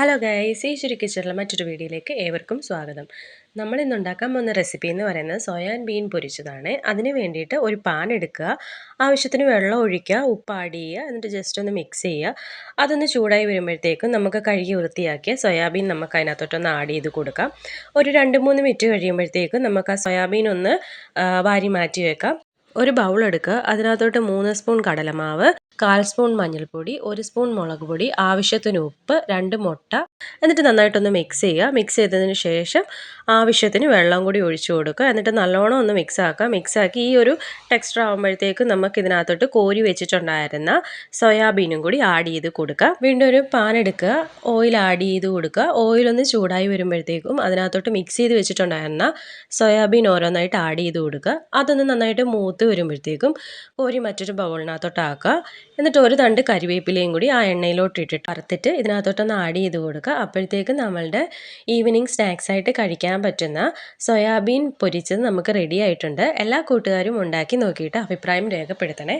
Hello guys ഈ ശരി കിച്ചണിലെ മറ്റൊരു വീഡിയോയിലേക്ക് ഏവർക്കും സ്വാഗതം. നമ്മൾ ഇന്ന് ഉണ്ടാക്കാൻ പോകുന്ന റെസിപ്പി എന്ന് പറയുന്നത് സോയാൻ ബീൻ പൊരിച്ചതാണ്. അതിന് വേണ്ടിയിട്ട് ഒരു പാൻ എടുക്കുക. ആവശ്യത്തിന് വെള്ളം ഒഴിക്കുക ഉപ്പ് ആഡ് ചെയ്യുക എന്നിട്ട് ജസ്റ്റ് ഒന്ന് മിക്സ് ചെയ്യുക. അതൊന്ന് ചൂടായി വരുമ്പോഴത്തേക്കും നമുക്ക് കഴുകി വൃത്തിയാക്കിയ സോയാബീൻ നമുക്ക് അതിനകത്തോട്ടൊന്ന് ആഡ് ചെയ്ത് കൊടുക്കാം. ഒരു രണ്ട് മൂന്ന് മിനിറ്റ് കഴിയുമ്പോഴത്തേക്കും നമുക്ക് ആ സോയാബീൻ ഒന്ന് വാരി മാറ്റി വെക്കാം. ഒരു ബൗൾ എടുക്കുക. അതിനകത്തോട്ട് മൂന്ന് സ്പൂൺ കടലമാവ്. കാൽ സ്പൂൺ മഞ്ഞൾപ്പൊടി ഒരു സ്പൂൺ മുളക് പൊടി ആവശ്യത്തിന് ഉപ്പ് രണ്ട് മുട്ട. എന്നിട്ട് നന്നായിട്ടൊന്ന് മിക്സ് ചെയ്യുക. മിക്സ് ചെയ്തതിന് ശേഷം ആവശ്യത്തിന് വെള്ളം കൂടി ഒഴിച്ചു കൊടുക്കുക. എന്നിട്ട് നല്ലോണം ഒന്ന് മിക്സ് ആക്കുക. മിക്സ് ആക്കി ഈ ഒരു ടെക്സ്റ്റർ ആകുമ്പോഴത്തേക്കും നമുക്ക് ഇതിനകത്തോട്ട് കോരി വെച്ചിട്ടുണ്ടായിരുന്ന സോയാബീനും കൂടി ആഡ് ചെയ്ത് കൊടുക്കുക. വീണ്ടും ഒരു പാൻ എടുക്കുക. ഓയിൽ ആഡ് ചെയ്ത് കൊടുക്കുക. ഓയിലൊന്ന് ചൂടായി വരുമ്പോഴത്തേക്കും അതിനകത്തോട്ട് മിക്സ് ചെയ്ത് വെച്ചിട്ടുണ്ടായിരുന്ന സോയാബീൻ ഓരോന്നായിട്ട് ആഡ് ചെയ്ത് കൊടുക്കുക. അതൊന്ന് നന്നായിട്ട് മൂത്ത് വരുമ്പോഴത്തേക്കും കോരി മറ്റൊരു ബൗളിനകത്തോട്ട് ആക്കുക. എന്നിട്ട് ഒരു തണ്ട് കരിവേപ്പിലയും കൂടി ആ എണ്ണയിലോട്ട് ഇട്ടിട്ട് വറുത്തിട്ട് ഇതിനകത്തോട്ടൊന്ന് ആഡ് ചെയ്ത് കൊടുക്കുക. അപ്പോഴത്തേക്ക് നമ്മളുടെ ഈവനിങ് സ്നാക്സ് ആയിട്ട് കഴിക്കാൻ പറ്റുന്ന സോയാബീൻ പൊരിച്ചത് നമുക്ക് റെഡി ആയിട്ടുണ്ട്. എല്ലാ കൂട്ടുകാരും ഉണ്ടാക്കി നോക്കിയിട്ട് അഭിപ്രായം രേഖപ്പെടുത്തണേ.